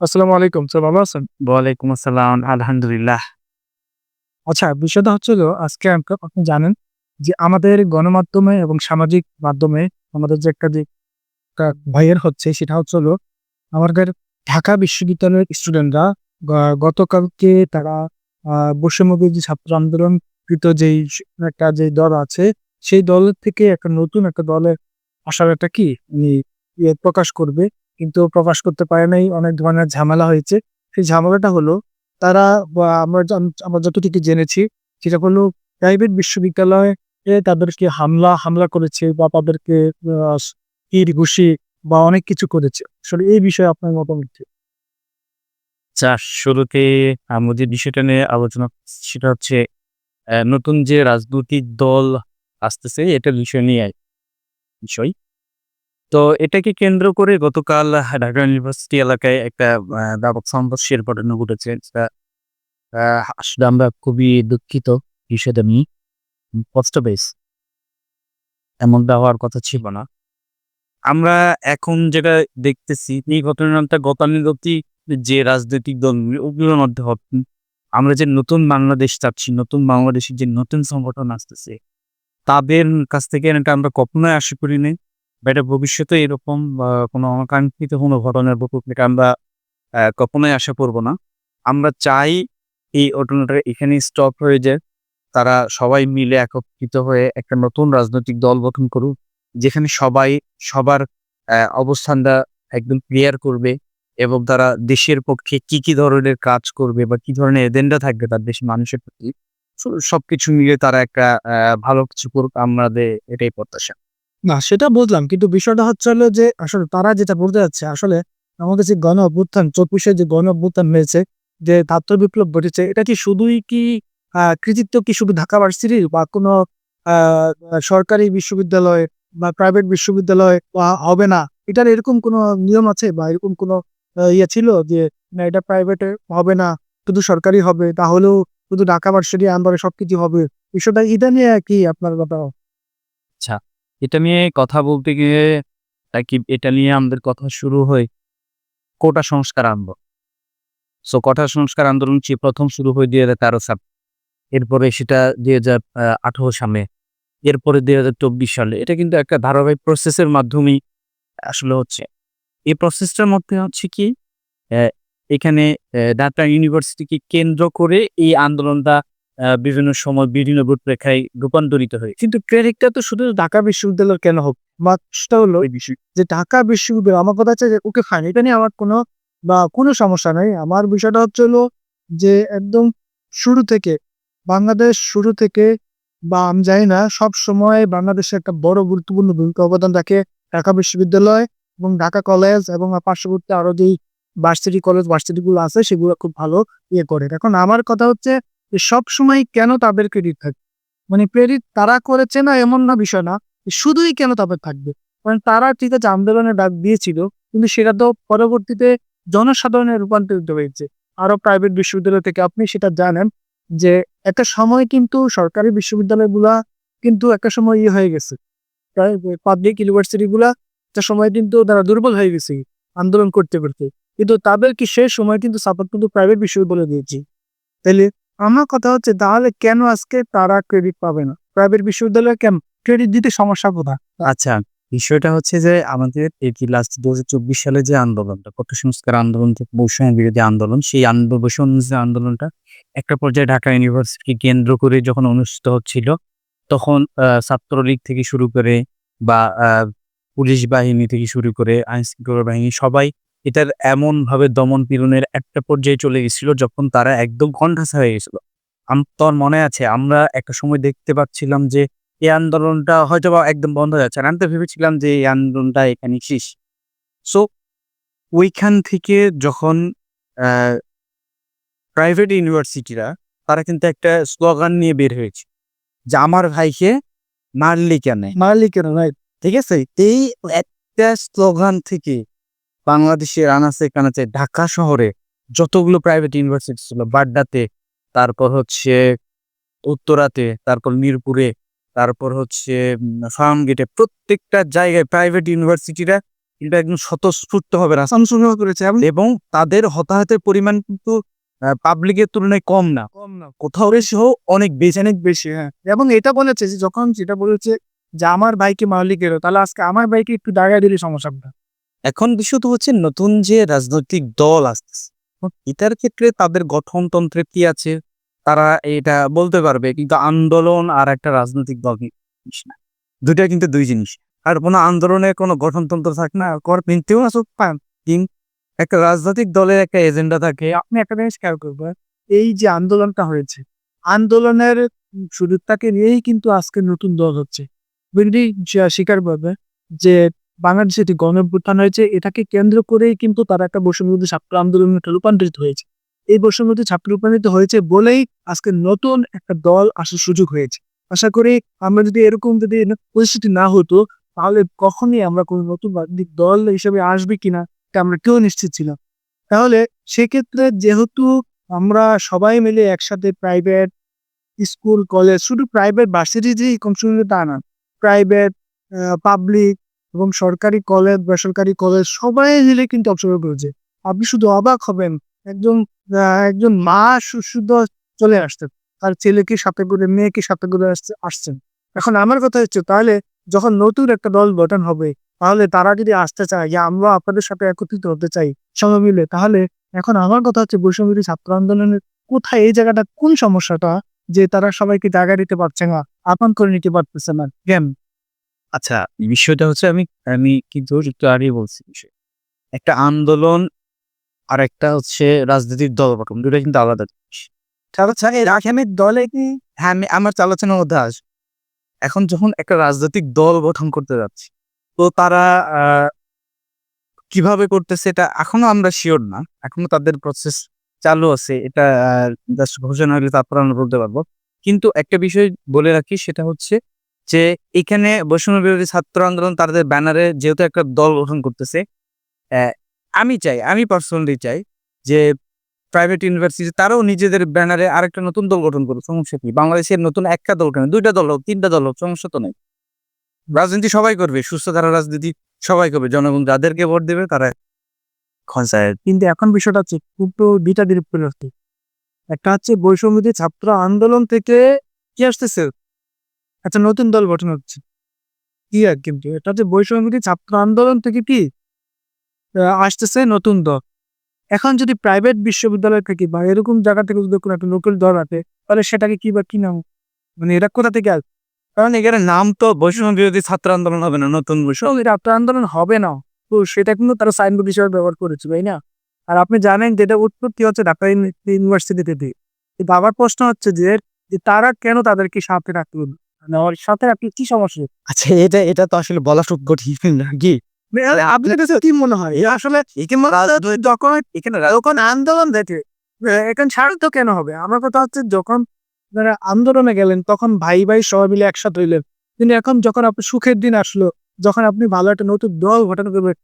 আসসালামু আলাইকুম স্যার ভালো আছেন? ওয়ালাইকুম আসসালাম। আলহামদুলিল্লাহ। আচ্ছা বিষয়টা হচ্ছে আজকে আপনি জানেন যে আমাদের গণমাধ্যমে এবং সামাজিক মাধ্যমে আমাদের যে একটা যে ভাইরাল হচ্ছে সেটা হচ্ছে হলো আমাদের ঢাকা বিশ্ববিদ্যালয়ের স্টুডেন্টরা গতকালকে তারা আ যে ছাত্র আন্দোলনকৃত যেই স একটা যে দল আছে সেই দলের থেকে একটা নতুন একটা দলের আসার একটা কি ই ইয়ে প্রকাশ করবে। কিন্তু প্রকাশ করতে পারে নাই। অনেক ধরনের ঝামেলা হয়েছে। সেই ঝামেলাটা হলো, তারা আমরা আমরা যতটুকু জেনেছি, সেটা হলো প্রাইভেট বিশ্ববিদ্যালয়ে তাদেরকে হামলা হামলা করেছে বা তাদেরকে ইট, ঘুষি বা অনেক কিছু করেছে। আসলে এই বিষয়ে আপনার মতামত কি? আচ্ছা শুরুতে আমরা যে বিষয়টা নিয়ে আলোচনা সেটা হচ্ছে নতুন যে রাজনৈতিক দল আসতেছে এটার বিষয় নিয়ে বিষয়। তো এটাকে কেন্দ্র করে গতকাল ঢাকা ইউনিভার্সিটি এলাকায় একটা ব্যাপক সংঘর্ষের ঘটনা ঘটেছে। আসলে আমরা খুবই দুঃখিত নিয়ে। উম কষ্ট পেয়েছি। এমনটা হওয়ার কথা ছিল না। আমরা এখন যেটা দেখতেছি এই ঘটনাটা গতানুগতিক যে রাজনৈতিক দলগুলো ওগুলোর মধ্যে হবে। আমরা যে নতুন বাংলাদেশ চাচ্ছি, নতুন বাংলাদেশের যে নতুন সংগঠন আসতেছে, তাদের কাছ থেকে এটা আমরা কখনোই আশা করি নাই। এটা ভবিষ্যতে এরকম কোনো অনাকাঙ্ক্ষিত কোনো ঘটনার বুক থেকে আমরা কখনোই আশা করব না। আমরা চাই এই ঘটনাটা এখানেই স্টপ হয়ে যাক। তারা সবাই মিলে একত্রিত হয়ে একটা নতুন রাজনৈতিক দল গঠন করুক। যেখানে সবাই সবার অবস্থানটা একদম ক্লিয়ার করবে এবং তারা দেশের পক্ষে কি, কি ধরনের কাজ করবে বা কি ধরনের এজেন্ডা থাকবে তার দেশের মানুষের প্রতি। সবকিছু মিলে তারা একটা ভালো কিছু করুক আমাদের এটাই প্রত্যাশা। না সেটা বুঝলাম। কিন্তু বিষয়টা হচ্ছে হলো যে আসলে তারা যেটা বলতে চাচ্ছে আসলে আমাদের যে গণ অভ্যুত্থান ২৪ এর যে গণ অভ্যুত্থান হয়েছে, যে ছাত্র বিপ্লব ঘটেছে এটা কি শুধুই কি কৃতিত্ব কি শুধু ঢাকা ভার্সিটির বা কোনো সরকারি বিশ্ববিদ্যালয় বা প্রাইভেট বিশ্ববিদ্যালয় হবে না। এটার এরকম কোনো নিয়ম আছে বা এরকম কোনো ইয়ে ছিল যে না এটা প্রাইভেটে হবে না, শুধু সরকারি হবে তাহলেও শুধু ঢাকা ভার্সিটির আন্ডারে সবকিছু হবে। বিষয়টা এটা নিয়ে কি আপনার মতামত? আচ্ছা, এটা নিয়ে কথা বলতে গিয়ে কি এটা নিয়ে আমাদের কথা শুরু হয় কোটা সংস্কার আন্দোলন। সো কোটা সংস্কার আন্দোলন ১ম শুরু হয় ২০১৩ সালে। এরপরে সেটা ২০১৮ সালে। এরপরে ২০২৪ সালে। এটা কিন্তু একটা ধারাবাহিক প্রসেসের মাধ্যমেই আসলে হচ্ছে। এই প্রসেসটার মধ্যে হচ্ছে কি এখানে ঢাকা ইউনিভার্সিটিকে কেন্দ্র করে এই আন্দোলনটা বিভিন্ন সময় বিভিন্ন রূপরেখায় রূপান্তরিত হয়েছে। কিন্তু ক্রেডিটটা তো শুধু ঢাকা বিশ্ববিদ্যালয়ের কেন হোক? মার্কসটা হলো এই বিষয় যে ঢাকা বিশ্ববিদ্যালয়, আমার কথা হচ্ছে যে ওকে ফাইন এটা নিয়ে আমার কোনো বা কোনো সমস্যা নাই। আমার বিষয়টা হচ্ছে হলো যে একদম শুরু থেকে, বাংলাদেশ শুরু থেকে বা আমি জানি না সবসময় বাংলাদেশে একটা বড় গুরুত্বপূর্ণ ভূমিকা অবদান রাখে ঢাকা বিশ্ববিদ্যালয় এবং ঢাকা কলেজ এবং পার্শ্ববর্তী আরও যেই ভার্সিটি কলেজ ভার্সিটি গুলো আছে, সেগুলো খুব ভালো ইয়ে করে। এখন আমার কথা হচ্ছে যে সবসময় কেন তাদের ক্রেডিট থাকবে? মানে ক্রেডিট তারা করেছে না এমন না বিষয় না। শুধুই কেন তাদের থাকবে? কারণ তারা ঠিক আছে আন্দোলনের ডাক দিয়েছিল কিন্তু সেটা তো পরবর্তীতে জনসাধারণে রূপান্তরিত হয়েছে। আরও প্রাইভেট বিশ্ববিদ্যালয় থেকে আপনি সেটা জানেন যে একটা সময় কিন্তু সরকারি বিশ্ববিদ্যালয়গুলা কিন্তু একটা সময় ইয়ে হয়ে গেছে। পাবলিক ইউনিভার্সিটি গুলা একটা সময় কিন্তু তারা দুর্বল হয়ে গেছে আন্দোলন করতে, করতে। কিন্তু তাদেরকে সেই সময় কিন্তু সাপোর্ট কিন্তু প্রাইভেট বিশ্ববিদ্যালয় দিয়েছি তাইলে আমার কথা হচ্ছে তাহলে কেন আজকে তারা ক্রেডিট পাবে না? প্রাইভেট বিশ্ববিদ্যালয়ে কেন? ক্রেডিট দিতে সমস্যা কোথায়? আচ্ছা, বিষয়টা হচ্ছে যে আমাদের যে লাস্ট ২০২৪ সালে যে আন্দোলনটা কোটা সংস্কার আন্দোলন বৈষম্য বিরোধী আন্দোলন, সেই বৈষম্য আন্দোলনটা একটা পর্যায়ে ঢাকা ইউনিভার্সিটিকে কেন্দ্র করে যখন অনুষ্ঠিত হচ্ছিল, তখন ছাত্রলীগ থেকে শুরু করে বা পুলিশ বাহিনী থেকে শুরু করে আইনশৃঙ্খলা বাহিনী সবাই এটার এমনভাবে দমন-পীড়নের একটা পর্যায়ে চলে গেছিল যখন তারা একদম কোণঠাসা হয়ে গেছিল। তোমার মনে আছে আমরা একটা সময় দেখতে পাচ্ছিলাম যে এই আন্দোলনটা হয়তো বা একদম বন্ধ হয়ে যাচ্ছে। আর আমি তো ভেবেছিলাম যে এই আন্দোলনটা এখানে শেষ। সো ওইখান থেকে যখন প্রাইভেট ইউনিভার্সিটিরা তারা কিন্তু একটা স্লোগান নিয়ে বের হয়েছে। যে আমার ভাইকে মারলি কেনে? মারলি কেন? ঠিক আছে? এই একটা স্লোগান থেকে বাংলাদেশের আনাচে-কানাচে ঢাকা শহরে যতগুলো প্রাইভেট ইউনিভার্সিটি ছিল বাড্ডাতে, তারপর হচ্ছে উত্তরাতে, তারপর মিরপুরে, তারপর হচ্ছে উম ফার্মগেটে প্রত্যেকটা জায়গায় প্রাইভেট ইউনিভার্সিটিরা এটা একদম স্বতঃস্ফূর্ত হবে রাস্তা সংশোধন করেছে এবং তাদের হতাহতের পরিমাণ কিন্তু পাবলিকের তুলনায় কম না। কম না। কোথাও বেশি হোক অনেক বেশি অনেক বেশি হ্যাঁ। এবং এটা বলেছে যে যখন যেটা বলেছে যে আমার বাইকে গেল তাহলে আজকে আমার বাইকে একটু দাঁড়িয়ে দিলে সমস্যাটা। এখন বিষয় তো হচ্ছে নতুন যে রাজনৈতিক দল আসতেছে এটার ক্ষেত্রে তাদের গঠনতন্ত্রে কি আছে? তারা এটা বলতে পারবে, কিন্তু আন্দোলন আর একটা রাজনৈতিক দল জিনিস না। দুইটা কিন্তু দুই জিনিস। আর কোনো আন্দোলনের কোনো গঠনতন্ত্র থাকে না, কর কিনতেও না পান। কিন- একটা রাজনৈতিক দলের একটা এজেন্ডা থাকে। আপনি একটা জিনিস খেয়াল করবেন, এই যে আন্দোলনটা হয়েছে, আন্দোলনের শুরুটাকে নিয়েই কিন্তু আজকে নতুন দল হচ্ছে। বিরোধী স্বীকার করবে যে বাংলাদেশে একটি গণঅভ্যুত্থান হয়েছে, এটাকে কেন্দ্র করেই কিন্তু তারা একটা বৈষম্যবিরোধী ছাত্র আন্দোলনে রূপান্তরিত হয়েছে। এই বৈষম্যবিরোধী ছাত্র রূপান্তরিত হয়েছে বলেই আজকে নতুন একটা দল আসার সুযোগ হয়েছে। আশা করি আমরা যদি এরকম যদি পরিস্থিতি না হতো, তাহলে কখনই আমরা কোনো নতুন দল হিসেবে আসবে কিনা, এটা আমরা কেউ নিশ্চিত ছিলাম তাহলে সেক্ষেত্রে যেহেতু আমরা সবাই মিলে একসাথে প্রাইভেট স্কুল, কলেজ, শুধু প্রাইভেট ভার্সিটি যে কনসিউমার তা না, প্রাইভেট পাবলিক এবং সরকারি কলেজ বেসরকারি কলেজ সবাই মিলে কিন্তু অংশগ্রহণ করেছে। আপনি শুধু অবাক হবেন, একজন একজন মা শু- শুধু চলে আসতেন, তার ছেলেকে সাথে করে, মেয়েকে সাথে করে আসছে, আসছেন। এখন আমার কথা হচ্ছে, তাহলে যখন নতুন একটা দল গঠন হবে, তাহলে তারা যদি আসতে চায় যে আমরা আপনাদের সাথে একত্রিত হতে চাই, সবাই মিলে, তাহলে এখন আমার কথা হচ্ছে বৈষম্যবিরোধী ছাত্র আন্দোলনের কোথায়, এই জায়গাটা কোন সমস্যাটা যে তারা সবাইকে জায়গা দিতে পারছে না আপন করে নিতে পারতেছে না? কেন? আচ্ছা বিষয়টা হচ্ছে আমি আমি কিন্তু একটু আগেই বলছি বিষয়। একটা আন্দোলন আর একটা হচ্ছে রাজনৈতিক দল গঠন দুটো কিন্তু আলাদা জিনিস। আচ্ছা এই রাখামের দলে কি হ্যাঁ আমি, আমার আলোচনার মধ্যে আস, এখন যখন একটা রাজনৈতিক দল গঠন করতে যাচ্ছি, তো তারা কীভাবে করতেছে এটা এখনও আমরা শিওর না। এখনও তাদের প্রসেস চালু আছে, এটা জাস্ট ঘোষণা হলে তারপর আমরা বলতে পারব। কিন্তু একটা বিষয় বলে রাখি, সেটা হচ্ছে যে এখানে বৈষম্য বিরোধী ছাত্র আন্দোলন তাদের ব্যানারে যেহেতু একটা দল গঠন করতেছে আমি চাই, আমি পার্সোনালি চাই যে প্রাইভেট ইউনিভার্সিটি তারাও নিজেদের ব্যানারে আরেকটা নতুন দল গঠন করুক, সমস্যা কি? বাংলাদেশের নতুন একটা দল কেন? দুইটা দল হোক, তিনটা দল হোক, সমস্যা তো নেই। রাজনীতি সবাই করবে, সুস্থ ধারা রাজনীতি সবাই করবে, জনগণ যাদেরকে ভোট দেবে তারা খনসায় কিন্তু এখন বিষয়টা হচ্ছে খুব দুইটা পরিবর্তন একটা হচ্ছে বৈষম্যবিরোধী ছাত্র আন্দোলন থেকে কি আসতেছে? একটা নতুন দল গঠন হচ্ছে। কি আর কিন্তু, এটা হচ্ছে বৈষম্যবিরোধী ছাত্র আন্দোলন থেকে কি আসতেছে নতুন দল। এখন যদি প্রাইভেট বিশ্ববিদ্যালয় থেকে বা এরকম জায়গা থেকে যদি কোনো একটা লোকাল দল আসে, তাহলে সেটাকে কি বা কি নাম মানে এটা কোথা থেকে আসবে? কারণ এখানে নাম তো বৈষম্য বিরোধী ছাত্র আন্দোলন হবে না, নতুন বৈষম্য। ছাত্র আন্দোলন হবে না। তো সেটা কিন্তু তারা সাইনবোর্ড হিসেবে ব্যবহার করেছে, তাই না? আর আপনি জানেন যেটা উৎপত্তি হচ্ছে ঢাকা ইউনিভার্সিটি থেকে আমার প্রশ্ন হচ্ছে যে যে তারা কেন তাদেরকে সাথে রাখতে মানে সাথে রাখলে কি সমস্যা? আচ্ছা এটা এটা তো আসলে বলা খুব কঠিন নাকি মানে আপনার কাছে কি মনে হয়? আসলে যখন এখানে যখন আন্দোলন দেখে এখন ছাড় তো কেন হবে? আমার কথা হচ্ছে যখন আপনারা আন্দোলনে গেলেন তখন ভাই ভাই সবাই মিলে একসাথে হইলেন। কিন্তু এখন যখন আপনি সুখের দিন আসলো যখন আপনি ভালো একটা নতুন দল ঘটনা করবেন